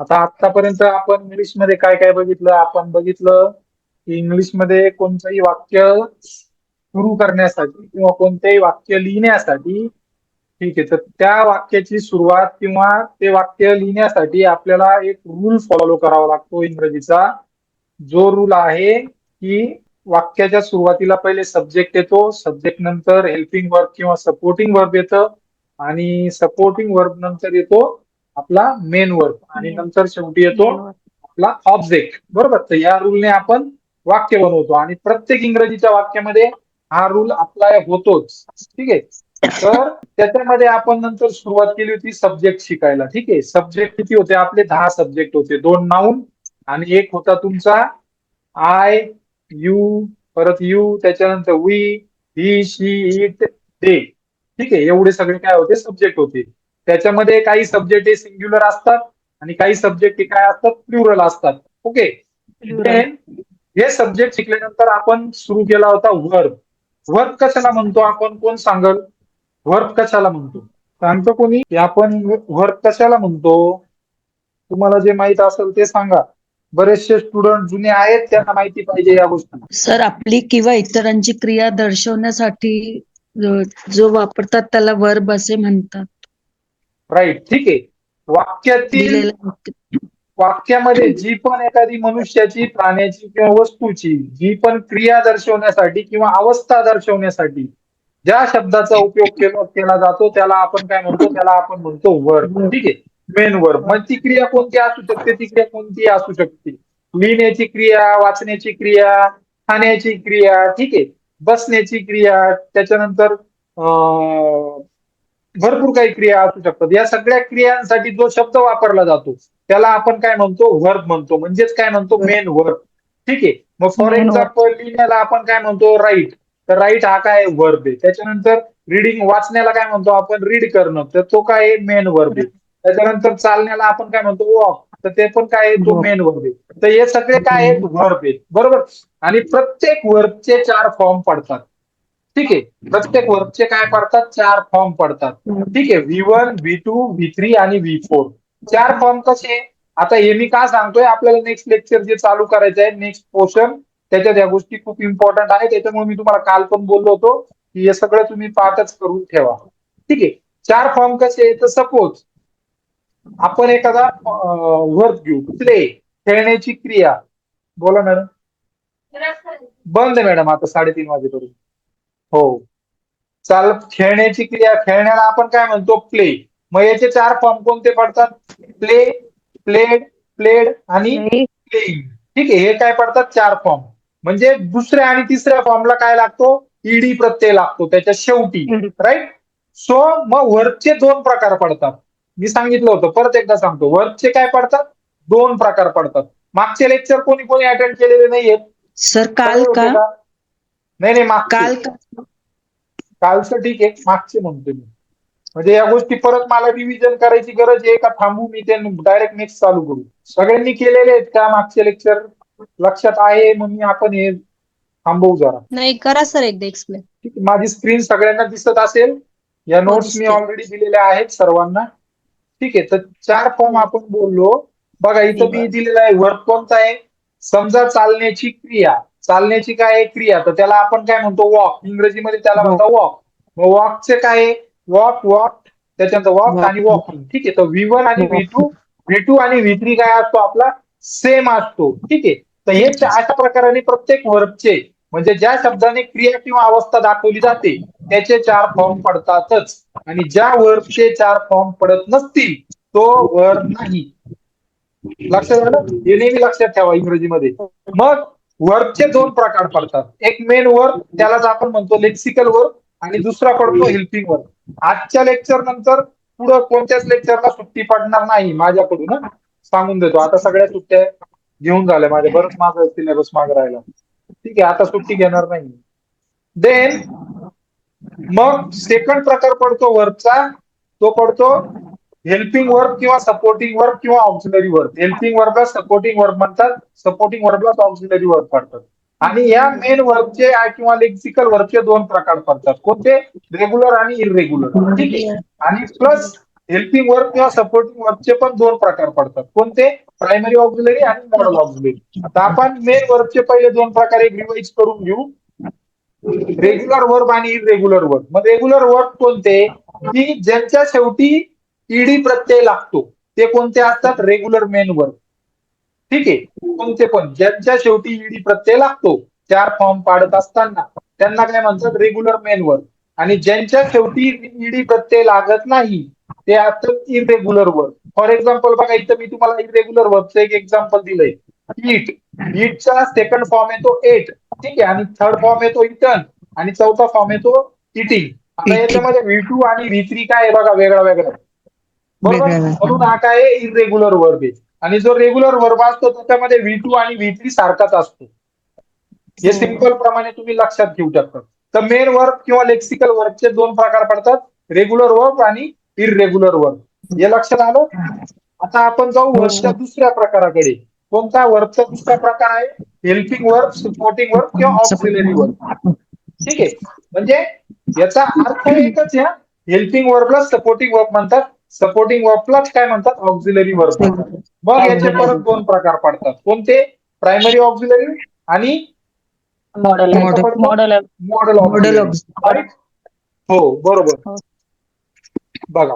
आता आतापर्यंत आपण इंग्लिशमध्ये काय काय बघितलं? आपण बघितलं की इंग्लिशमध्ये कोणतंही वाक्य सुरू करण्यासाठी किंवा कोणतेही वाक्य लिहिण्यासाठी ठीक आहे तर त्या वाक्याची सुरुवात किंवा ते वाक्य लिहिण्यासाठी आपल्याला एक रूल फॉलो करावा लागतो इंग्रजीचा. जो रूल आहे की वाक्याच्या सुरुवातीला पहिले सब्जेक्ट येतो सब्जेक्ट नंतर हेल्पिंग वर्ब किंवा सपोर्टिंग वर्ब येतं आणि सपोर्टिंग वर्ब नंतर येतो आपला मेन वर्ब आणि नंतर शेवटी येतो आपला ऑब्जेक्ट बरोबर? तर या रूलने आपण वाक्य बनवतो. आणि प्रत्येक इंग्रजीच्या वाक्यामध्ये हा रूल अप्लाय होतोच. ठीक आहे? तर त्याच्यामध्ये आपण नंतर सुरुवात केली होती सब्जेक्ट शिकायला. ठीक आहे? सब्जेक्ट किती होते? आपले दहा सब्जेक्ट होते. दोन नाऊन आणि एक होता तुमचा आय यू परत यू त्याच्यानंतर we he she it they ठीक आहे? एवढे सगळे काय होते? सब्जेक्ट होते. त्याच्यामध्ये काही सब्जेक्ट हे सिंग्युलर असतात आणि काही सब्जेक्ट हे काय असतात? प्लुरल असतात. ओके हे सब्जेक्ट शिकल्यानंतर आपण सुरू केला होता वर्ब वर्ब कशाला म्हणतो आपण? कोण सांगल? वर्ब कशाला म्हणतो? सांगतो कोणी? की आपण वर्ब कशाला म्हणतो? तुम्हाला जे माहीत असेल ते सांगा. बरेचसे स्टुडंट जुने आहेत त्यांना माहिती पाहिजे या गोष्टी सर आपली किंवा इतरांची क्रिया दर्शवण्यासाठी जो वापरतात त्याला वर्ब असे म्हणतात. राईट ठीक आहे. वाक्यातील. वाक्यामध्ये जी पण एखादी मनुष्याची प्राण्याची किंवा वस्तूची जी पण क्रिया दर्शवण्यासाठी किंवा अवस्था दर्शवण्यासाठी ज्या शब्दाचा उपयोग केला केला जातो त्याला आपण काय म्हणतो? त्याला आपण म्हणतो वर्ब ठीक आहे. मेन वर्ब मग ती क्रिया कोणती असू शकते? ती क्रिया कोणती असू शकते? लिहिण्याची क्रिया वाचण्याची क्रिया खाण्याची क्रिया ठीक आहे. बसण्याची क्रिया त्याच्यानंतर अं, भरपूर काही क्रिया असू शकतात. या सगळ्या क्रियांसाठी जो शब्द वापरला जातो त्याला आपण काय म्हणतो? वर्ब म्हणतो. म्हणजेच काय म्हणतो? Main verb. ठीक आहे? मग फॉर. एक्झाम्पल लिहिण्याला आपण काय म्हणतो? राईट तर राईट हा काय? वर्ब आहे. त्याच्यानंतर रिडिंग वाचण्याला काय म्हणतो? आपण रीड करणं. तर तो काय आहे? मेन वर्ब आहे. त्याच्यानंतर चालण्याला आपण काय म्हणतो? वॉक तर ते पण काय आहे? तो. मेन वर्ब आहे. तर हे सगळे काय आहेत? वर्ब आहेत. बरोबर? आणि प्रत्येक वर्बचे चार फॉर्म पडतात. ठीक आहे. प्रत्येक वर्बचे काय पडतात? चार फॉर्म पडतात. ठीक आहे. V one V two V three आणि व्ही फोर चार फॉर्म कसे? आता हे मी का सांगतोय? आपल्याला नेक्स्ट लेक्चर जे चालू करायचं आहे नेक्स्ट पोर्शन त्याच्यात या गोष्टी खूप इम्पॉर्टंट आहेत. त्याच्यामुळे मी तुम्हाला काल पण बोललो होतो की हे सगळं तुम्ही पाठच करून ठेवा. ठीक आहे. चार फॉर्म कसे तर सपोज आपण एखादा वर्क घेऊ. प्ले खेळण्याची क्रिया. बोला मॅडम. बंद आहे मॅडम आता साडेतीन वाजेपर्यंत. हो. चाल खेळण्याची क्रिया खेळण्याला आपण काय म्हणतो? प्ले मग याचे चार फॉर्म कोणते पडतात? प्ले प्लेड प्लेड आणि प्लेइंग ठीक आहे हे काय पडतात? चार फॉर्म म्हणजे दुसऱ्या आणि तिसऱ्या फॉर्मला काय लागतो? ईडी प्रत्यय लागतो त्याच्या शेवटी. राईट सो मग वर्कचे दोन प्रकार पडतात. मी सांगितलं होतं परत एकदा सांगतो. वर्कचे काय पडतात? दोन प्रकार पडतात. मागचे लेक्चर कोणी कोणी अटेंड केलेले नाहीयेत. सर काल का? नाही नाही काल का कालचं ठीक आहे मागचे म्हणतो मी. म्हणजे या गोष्टी परत मला रिव्हिजन करायची गरज आहे का थांबू मी ते डायरेक्ट नेक्स्ट चालू करू. सगळ्यांनी केलेले आहेत का मागचे लेक्चर लक्षात आहे म्हणून आपण हे थांबवू जरा. नाही करा सर एकदा एक्सप्लेन ठीक आहे माझी स्क्रीन सगळ्यांना दिसत असेल. या नोट्स मी दिसते. ऑलरेडी दिलेल्या आहेत सर्वांना. ठीक आहे तर चार फॉर्म आपण बोललो. बघा इथं मी दिलेला आहे वर्क कोणता आहे. समजा चालण्याची क्रिया. चालण्याची काय आहे क्रिया. तर त्याला आपण काय म्हणतो वॉक इंग्रजीमध्ये त्याला म्हणतो वॉक मग वॉकचे काय आहे? वॉक वॉक त्याच्यानंतर वॉक. आणि वॉकिंग ठीक आहे? तर व्ही वन आणि व्ही टू व्ही टू आणि व्ही थ्री काय असतो आपला? सेम असतो. ठीक आहे? तर हे अशा प्रकारे प्रत्येक वर्बचे म्हणजे ज्या शब्दाने क्रिया किंवा अवस्था दाखवली जाते त्याचे चार फॉर्म पडतातच. आणि ज्या वर्बचे चार फॉर्म पडत नसतील तो वर्ब नाही. लक्षात आलं? हे नेहमी लक्षात ठेवा इंग्रजीमध्ये. मग वर्बचे दोन प्रकार पडतात एक मेन वर्ब त्यालाच आपण म्हणतो लेक्सिकल वर्ब आणि दुसरा पडतो हेल्पिंग वर्ब आजच्या लेक्चर नंतर पुढं कोणत्याच लेक्चरला सुट्टी पडणार नाही माझ्याकडून सांगून देतो. आता सगळ्या सुट्ट्या घेऊन झाल्या माझ्या. बरंच माझं सिलेबस मागे राहिला. ठीक आहे आता सुट्टी घेणार नाही देन मग सेकंड प्रकार पडतो वर्कचा तो पडतो हेल्पिंग वर्क किंवा सपोर्टिंग वर्क किंवा ऑक्सिलरी वर्क हेल्पिंग वर्कला सपोर्टिंग वर्क म्हणतात. सपोर्टिंग वर्कला ऑक्सिलरी वर्क पडतात. आणि या मेन वर्कचे किंवा लेक्सिकल वर्कचे दोन प्रकार पडतात. कोणते? रेग्युलर आणि इरेग्युलर ठीक आहे? आणि प्लस हेल्पिंग वर्क किंवा सपोर्टिंग वर्कचे पण दोन प्रकार पडतात. कोणते? प्रायमरी ऑक्झिलरी आणि मॉडल ऑक्झिलरी आता आपण मेन वर्कचे पहिले दोन प्रकार एक रिवाइज करून घेऊ. रेग्युलर वर्क आणि इरेग्युलर वर्क मग रेग्युलर वर्क कोणते? की ज्यांच्या शेवटी ईडी प्रत्यय लागतो. ते कोणते असतात? रेग्युलर मेन वर्क ठीक? आहे कोणते पण. ज्यांच्या शेवटी ईडी प्रत्यय लागतो चार फॉर्म पाडत असताना त्यांना काय म्हणतात? रेग्युलर मेन वर्क आणि ज्यांच्या शेवटी ईडी प्रत्यय लागत नाही ते असतात इरेग्युलर वर्क फॉर एक्झाम्पल बघा इथं मी तुम्हाला इरेग्युलर वर्कचं एक एक्झाम्पल दिलंय. ईट ईटचा सेकंड फॉर्म येतो एट ठीक? आहे आणि थर्ड फॉर्म येतो इटन आणि चौथा फॉर्म येतो इटिंग आता. याच्यामध्ये व्ही टू आणि व्ही थ्री काय आहे? बघा वेगळा वेगळा. बरोबर? वेगळा वेगळा. म्हणून हा काय इरेग्युलर वर्ब आहे. आणि जो रेग्युलर वर्ब असतो त्याच्यामध्ये व्ही टू आणि व्ही थ्री सारखाच असतो. हे. सिंपल प्रमाणे तुम्ही लक्षात घेऊ शकता. तर मेन वर्क किंवा लेक्सिकल वर्कचे दोन प्रकार पडतात. रेग्युलर वर्क आणि इरेग्युलर वर्क हे लक्षात आलं? आता आपण जाऊ. वर्कच्या दुसऱ्या प्रकाराकडे. कोणता वर्कचा दुसरा प्रकार आहे? हेल्पिंग वर्क सपोर्टिंग वर्क किंवा ऑक्सिलरी वर्क ठीक आहे? म्हणजे याचा अर्थ एकच या हेल्पिंग वर्कला सपोर्टिंग वर्क म्हणतात. सपोर्टिंग वर्कलाच काय म्हणतात? ऑक्झिलरी वर्क मग याचे परत दोन प्रकार पडतात. कोणते? प्रायमरी ऑक्झिलरी आणि मॉडेल. मॉडेल मॉडेल हो बरोबर. हो. बघा.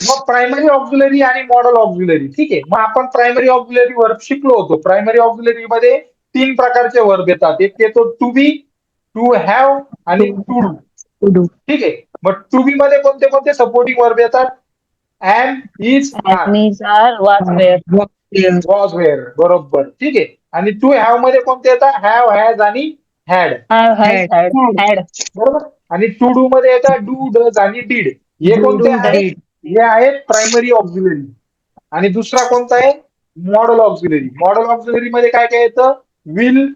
मग प्रायमरी ऑक्झिलरी आणि मॉडेल ऑक्झिलरी ठीक आहे. मग आपण प्रायमरी ऑक्झिलरी वर्ब शिकलो होतो. प्रायमरी ऑक्झिलरी मध्ये तीन प्रकारचे वर्ब येतात. एक येतो टू बी टू हॅव आणि टू डू ठीक आहे. मग टू बी मध्ये कोणते कोणते सपोर्टिंग वर्ब येतात? एम इज वाज वेअर बरोबर. ठीक आहे. आणि टू हॅवमध्ये कोणते येतात? हॅव हॅज आणि had have had Had. Had had बरोबर? आणि टू डू मध्ये येतात डू डज आणि डीड हे कोणते आहेत? हे आहेत प्रायमरी ऑक्झिलरी आणि दुसरा कोणता आहे? मॉडल ऑक्झिलरी मॉडल ऑक्झिलरी मध्ये काय काय येतं? विल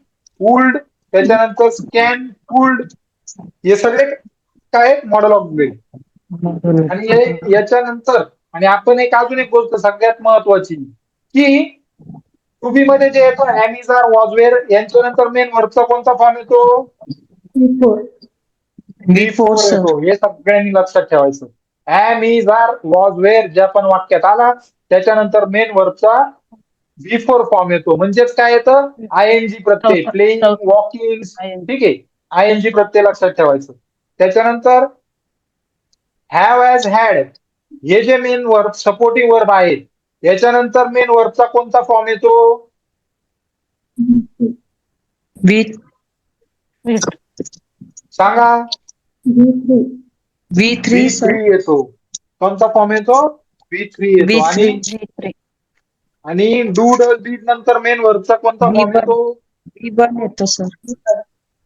वुल्ड त्याच्यानंतर स्कॅन कुल्ड हे सगळे काय मॉडल ऑक्झिलरी आणि हे याच्यानंतर आणि आपण एक अजून एक गोष्ट सगळ्यात महत्वाची की टूबी मध्ये जे येतो ॲमिझार वॉजवेअर यांच्यानंतर मेन वर्कचा कोणता फॉर्म येतो? हे सगळ्यांनी लक्षात ठेवायचं. Am is are was were ज्या पण वाक्यात आला त्याच्यानंतर मेन वर्कचा बिफोर फॉर्म येतो. म्हणजेच काय येतं? आय एन जी प्रत्यय. चौथा. वॉकिंग. ठीक आहे? आय एन जी प्रत्यय लक्षात ठेवायचं. त्याच्यानंतर हॅव ॲज हॅड हे जे मेन वर्ब सपोर्टिंग वर्ब आहेत याच्यानंतर मेन वर्बचा कोणता फॉर्म येतो? सांगा. V three V sir three येतो. कोणता फॉर्म येतो? व्ही थ्री येतो. V3. आणि आणि डू डज डीड नंतर मेन वर्बचा कोणता फॉर्म V1. येतो? वी वन येतो सर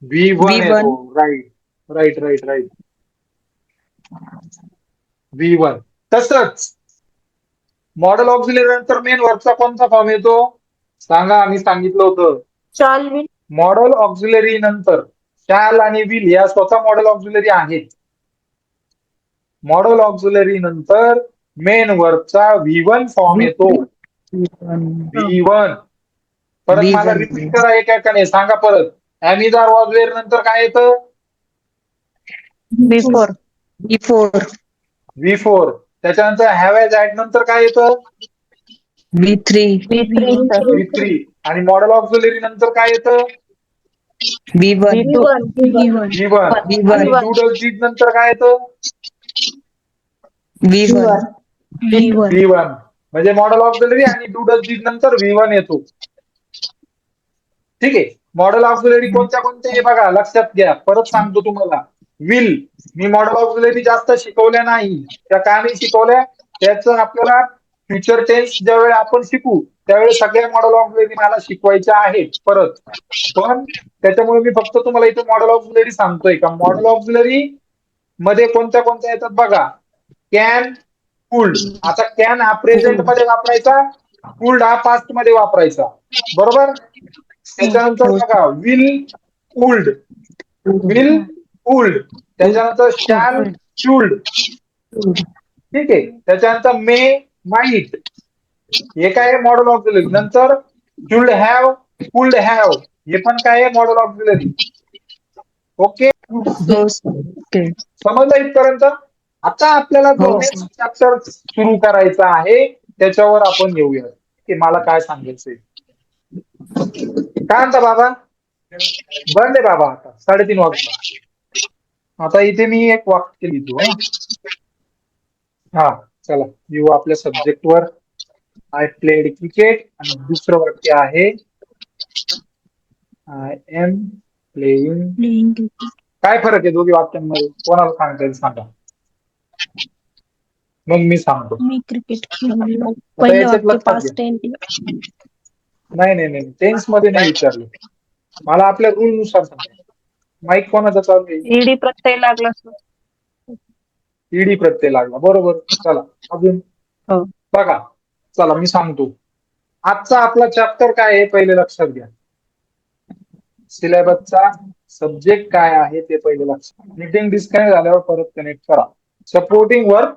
व्ही वन V1. येतो. Right right right right V one तसंच मॉडेल ऑक्झिलरी नंतर मेन वर्बचा कोणता फॉर्म येतो? सांगा आम्ही सांगितलं होतं. चाल विल मॉडेल ऑक्झिलरी नंतर शॅल आणि विल या स्वतः मॉडेल ऑक्झिलरी आहेत. मॉडेल ऑक्झिलरी नंतर मेन वर्बचा व्ही वन फॉर्म येतो. व्ही वन परत V1. मला रिपीट करा एका एकाने सांगा परत. ॲमिझार वॉजवेअर नंतर काय येतं? बिफोर बिफोर व्ही फोर त्याच्यानंतर हॅव एज ऍड नंतर काय येतं? V three B three V three आणि मॉडेल ऑक्झिलरी नंतर काय येतं? V one B two V one V1. आणि डूडल डीड नंतर काय येतं? V one V one V one म्हणजे मॉडेल ऑक्झिलरी आणि डूडल डीड नंतर व्ही वन येतो. ठीक आहे. मॉडेल ऑक्झिलरी कोणत्या कोणत्या? आहे बघा लक्षात घ्या. परत सांगतो तुम्हाला. विल मी मॉडेल ऑक्झिलरी जास्त शिकवल्या नाही. त्या का नाही शिकवल्या त्याचं आपल्याला फ्युचर टेन्स ज्यावेळी आपण शिकू त्यावेळी सगळ्या मॉडेल ऑक्झिलरी मला शिकवायच्या आहेत परत. पण त्याच्यामुळे मी फक्त तुम्हाला इथे मॉडेल ऑक्झिलरी सांगतोय का? मॉडेल ऑक्झिलरी मध्ये कोणत्या कोणत्या येतात बघा. कॅन कुल्ड आता कॅन हा प्रेझेंटमध्ये वापरायचा कुल्ड हा पास्टमध्ये वापरायचा. बरोबर? त्याच्यानंतर बघा विल कुल्ड विल कुल्ड त्याच्यानंतर शॅल शुल्ड ठीक आहे. त्याच्यानंतर मे माइट हे काय आहे? मॉडेल ऑक्झिलरी नंतर शुल्ड हॅव कुल्ड हॅव हे पण काय आहे? मॉडेल ऑक्झिलरी ओके ओके समजलं इथपर्यंत? आता आपल्याला जो हो. चॅप्टर सुरू करायचा आहे. त्याच्यावर आपण येऊया. की मला काय सांगायचंय? काय म्हणता बाबा? बंद आहे बाबा आता. साडेतीन वाजता. आता इथे मी एक वाक्य लिहितो हं. हा चला. येऊ आपल्या सब्जेक्ट वर. आय प्लेड क्रिकेट आणि दुसरं वाक्य आहे आय एम प्लेइंग काय फरक आहे दोघी वाक्यांमध्ये? कोणाला सांगता येईल सांगा. मग मी सांगतो. मी क्रिकेट नाही नाही नाही. टेन्समध्ये नाही विचारलं. मला आपल्या रूल नुसार सांगा. माईक कोणाचा चालू आहे? ईडी प्रत्यय लागला सर. ईडी प्रत्यय लागला. बरोबर. चला अजून? हो. बघा. चला मी सांगतो. आजचा आपला चॅप्टर काय आहे पहिले लक्षात घ्या. सिलेबसचा सब्जेक्ट काय आहे ते पहिले लक्षात मीटिंग डिस्कनेक्ट झाल्यावर परत कनेक्ट करा. Supporting verb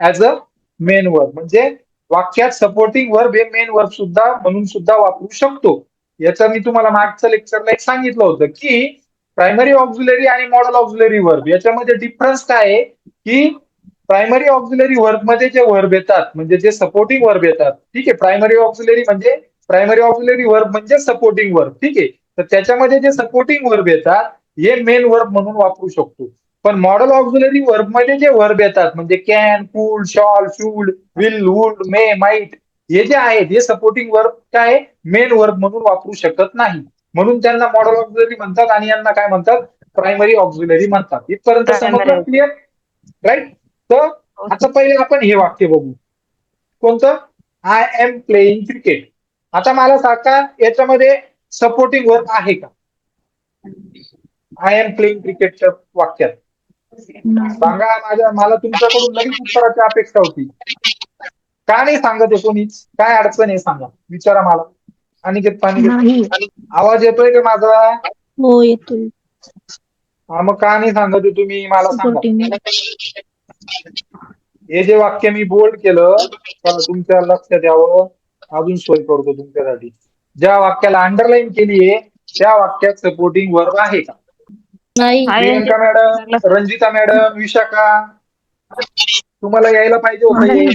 as a main verb म्हणजे वाक्यात सपोर्टिंग वर्ब हे मेन वर्ब सुद्धा म्हणून सुद्धा वापरू शकतो. याचं मी तुम्हाला मागच्या लेक्चरला एक सांगितलं होतं की प्रायमरी ऑक्झिलरी आणि मॉडल ऑक्झिलरी वर्ब याच्यामध्ये डिफरन्स काय आहे? की प्रायमरी ऑक्झिलरी वर्बमध्ये जे वर्ब येतात म्हणजे जे सपोर्टिंग वर्ब येतात ठीक आहे? प्रायमरी ऑक्झिलरी म्हणजे प्रायमरी ऑक्झिलरी वर्ब म्हणजे सपोर्टिंग वर्ब ठीक आहे? तर त्याच्यामध्ये जे सपोर्टिंग वर्ब येतात हे मेन वर्ब म्हणून वापरू शकतो. पण मॉडल ऑक्झिलरी वर्बमध्ये जे वर्ब येतात म्हणजे can could shall should will would may might हे जे आहेत हे सपोर्टिंग वर्ब काय मेन वर्ब म्हणून वापरू शकत नाही. म्हणून त्यांना मॉडल ऑक्झिलरी म्हणतात आणि यांना काय म्हणतात? प्रायमरी ऑक्झिलरी म्हणतात. इथपर्यंत समजलं. क्लिअर राईट तर आता पहिले आपण हे वाक्य बघू. कोणतं? आय एम प्लेइंग क्रिकेट आता मला सांगा याच्यामध्ये सपोर्टिंग वर्ब आहे का? आय एम प्लेइंग क्रिकेटच्या वाक्यात. सांगा माझ्या मला तुमच्याकडून लगेच उत्तराची अपेक्षा होती. का नाही सांगत कोणीच? काय अडचण आहे सांगा. विचारा मला. अनिकेत पाणी नाही. आवाज येतोय का माझा? हो येतोय. हा मग का नाही सांगत आहे तुम्ही? मला सांगा. सपोर्टिंग हे जे वाक्य मी बोल्ड केलं तर तुमच्या लक्षात यावं. अजून सोय करतो तुमच्यासाठी. ज्या वाक्याला अंडरलाईन केलीये त्या वाक्यात सपोर्टिंग वर्ब आहे का? नाही. आहे. प्रियंका मॅडम रंजिता मॅडम विशाखा तुम्हाला यायला पाहिजे होतं. हे.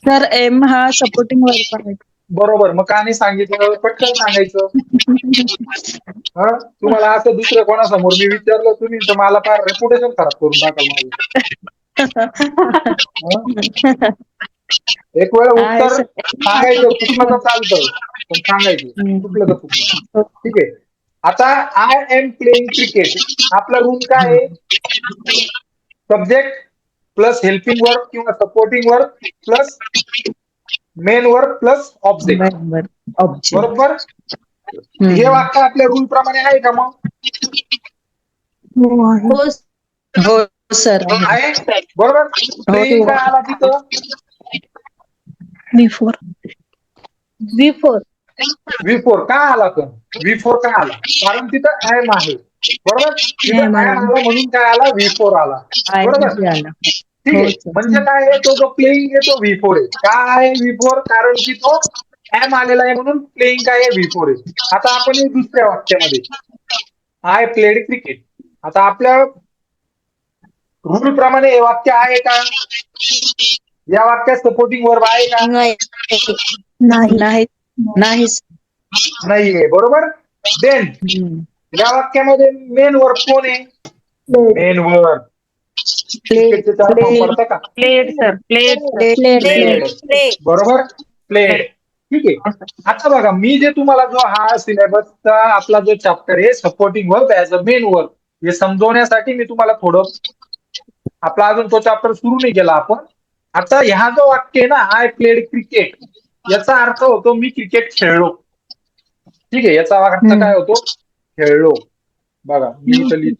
तर एम हा सपोर्टिंग वर्ब आहे. बरोबर मग का नाही सांगितलं पटकन सांगायचं हं? तुम्हाला असं दुसरं कोणासमोर मी विचारलं तुम्ही तर मला फार रेपुटेशन खराब करून टाकाल माझं? एक वेळ उत्तर. सांगायचं चुकलं तर चालतं पण सांगायचं. चुकलं तर चुकलं ठीक आहे आता आय एम प्लेइंग क्रिकेट आपला रूल काय आहे सब्जेक्ट प्लस हेल्पिंग वर्क किंवा supporting work plus main work plus object बरोबर? हे वाक्य आपल्या रूल प्रमाणे आहे का मग? हो. हो सर आहे. बरोबर? प्लेइंग काय आला तिथं? Before V four V four का आला पण व्ही फोर का आला? कारण तिथं एम आहे. बरोबर? तिथं M M आहे. आला म्हणून काय आला? व्ही फोर आला. बरोबर? आला. ठीक हो, आहे sir. म्हणजे काय आहे तो जो प्लेइंग आहे तो व्ही फोर आहे. काय आहे व्ही फोर कारण की तो एम आलेला आहे म्हणून प्लेइंग काय आहे? व्ही फोर आहे. आता आपण येऊ दुसऱ्या वाक्यामध्ये. आय प्लेड क्रिकेट आता आपल्या रूल प्रमाणे हे वाक्य आहे का? या वाक्यात सपोर्टिंग वर्ब आहे का? नाही. नाही. नाही. नाहीये. बरोबर? देन. या वाक्यामध्ये मेन वर्ब कोण आहे? मेन वर्ब का? Played sir played Played. बरोबर? प्लेड ठीक आहे. आता बघा मी जे तुम्हाला जो हा सिलेबसचा आपला जो चॅप्टर आहे supporting verb as a main verb हे समजवण्यासाठी मी तुम्हाला थोडं आपला अजून तो चॅप्टर सुरू नाही केला आपण. आता ह्या जो वाक्य आहे ना आय प्लेड क्रिकेट याचा अर्थ होतो मी क्रिकेट खेळलो. ठीक आहे याचा अर्थ. काय होतो? खेळलो. बघा मी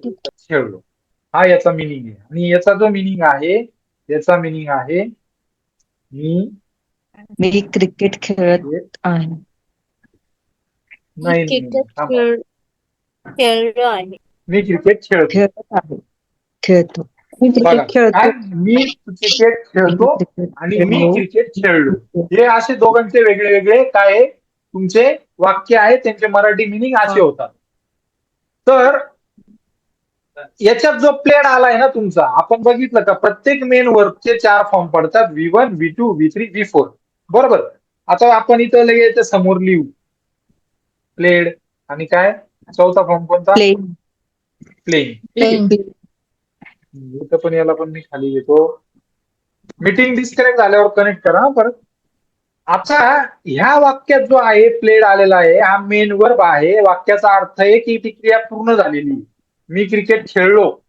खेळलो. हा याचा मिनिंग आहे. आणि याचा जो मिनिंग आहे याचा मिनिंग आहे मी मी क्रिकेट खेळत आहे. नाही, नाही नाही, थांबा. खेळलो आहे. मी क्रिकेट खेळतो. खेळत आहे. खेळतो. मी बघा क्रिकेट खेळतो? मी क्रिकेट खेळतो आणि मी. क्रिकेट खेळलो. हे असे दोघांचे वेगळे वेगळे काय आहे? तुमचे वाक्य आहे त्यांचे मराठी मिनिंग असे होतात. तर याच्यात जो प्लेड आलाय ना तुमचा आपण बघितलं का प्रत्येक मेन वर्कचे चार फॉर्म पडतात V one V two V three V four बरोबर? आता आपण इथं लगेच समोर लिहू. प्लेड आणि काय? चौथा फॉर्म कोणता? प्लेन इथं पण याला पण मी खाली घेतो. मीटिंग डिस्कनेक्ट झाल्यावर कनेक्ट करा परत. आता ह्या वाक्यात जो आहे प्लेड आलेला आहे हा मेन वर्ब आहे. वाक्याचा अर्थ आहे की ती क्रिया पूर्ण झालेली. मी क्रिकेट खेळलो.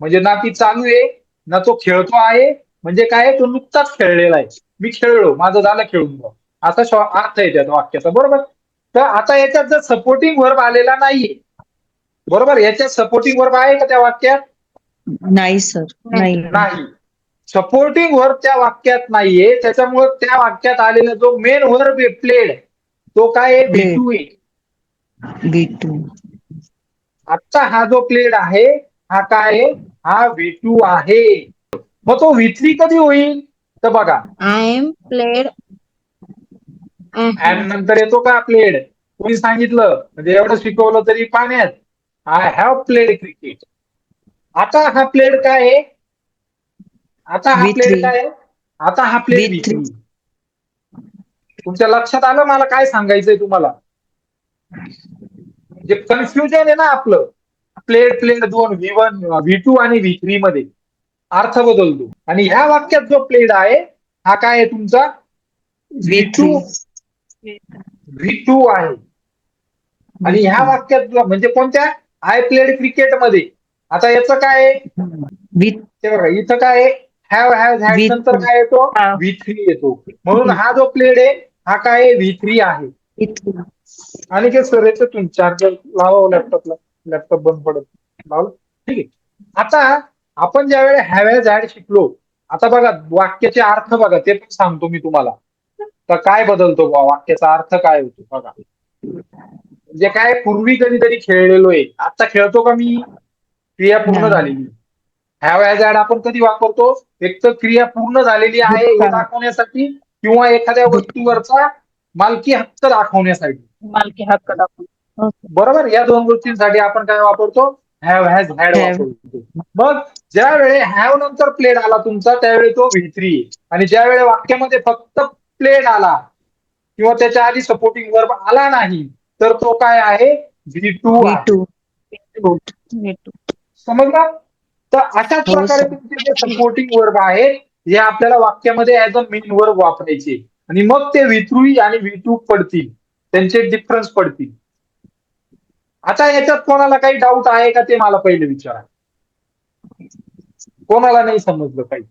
म्हणजे ना ती चालू आहे ना तो खेळतो आहे. म्हणजे काय तो नुकताच खेळलेला आहे. मी खेळलो माझं झालं खेळून बुवा. असा शॉ- अर्थ आहे त्या वाक्याचा बरोबर? तर आता याच्यात जर सपोर्टिंग वर्ब आलेला नाहीये बरोबर? याच्यात सपोर्टिंग वर्ब आहे का त्या वाक्यात? नाही सर नाही. नाही. सपोर्टिंग वर्ब त्या वाक्यात नाहीये. त्याच्यामुळे त्या वाक्यात आलेला जो मेन वर्ब आहे प्लेड तो काय आहे? Played. V2 आहे बी टू आजचा हा जो प्लेड आहे हा काय? आहे हा व्ही टू आहे. मग तो व्ही थ्री कधी होईल? तर बघा. आय एम प्लेड अँड नंतर येतो का प्लेड? कोणी सांगितलं? म्हणजे एवढं शिकवलं तरी पाण्यात. आय हॅव प्लेड क्रिकेट आता हा प्लेड काय आहे? आता हा V3. प्लेड काय आहे? आता हा प्लेड व्ही V3. थ्री तुमच्या लक्षात आलं? मला काय सांगायचंय तुम्हाला? जे कन्फ्युजन आहे ना आपलं प्लेड प्लेड दोन व्ही वन व्ही टू आणि व्ही थ्री मध्ये अर्थ बदलतो. आणि ह्या वाक्यात जो प्लेड आहे हा काय आहे तुमचा? व्ही टू व्ही टू आहे. आणि ह्या वाक्यात म्हणजे कोणत्या? आय प्लेड क्रिकेटमध्ये. आता याचं काय आहे? इथं काय आहे? Have have V3. नंतर काय येतो. व्ही थ्री येतो. म्हणून हा जो प्लेड आहे हा काय आहे? व्ही थ्री आहे. आणि काय सर याच्यातून चार्जर लावा लॅपटॉपला लॅपटॉप बंद पडत लावलं? ठीक आहे. आता आपण ज्या हॅव्या झॅड शिकलो आता बघा वाक्याचे अर्थ बघा ते पण सांगतो मी तुम्हाला. तर काय बदलतो बा वाक्याचा अर्थ काय होतो? बघा. म्हणजे काय पूर्वी कधीतरी खेळलेलो आहे आता खेळतो का मी? क्रिया पूर्ण झालेली. हॅव हॅज हॅड आपण कधी वापरतो? एक तर क्रिया पूर्ण झालेली आहे हे दाखवण्यासाठी किंवा एखाद्या वस्तूवरचा मालकी हक्क दाखवण्यासाठी. मालकी हक्क दाखवून बरोबर? या दोन गोष्टींसाठी आपण काय वापरतो? हॅव हॅज हॅड मग ज्या वेळी हॅव नंतर प्लेड आला तुमचा त्यावेळी तो व्ही आणि ज्या वेळी वाक्यामध्ये फक्त प्लेड आला किंवा त्याच्या आधी सपोर्टिंग वर्ब आला नाही तर तो काय आहे? व्ही टू समजला? तर अशाच हो, प्रकारे. तुमचे जे सपोर्टिंग वर्ब आहेत जे आपल्याला वाक्यामध्ये ऍज अ मेन वर्ब वापरायचे. आणि मग ते व्ही आणि व्ही टू पडतील. त्यांचे डिफरन्स पडतील. आता याच्यात कोणाला काही डाऊट आहे का ते मला पहिले विचारा. कोणाला नाही समजलं काही.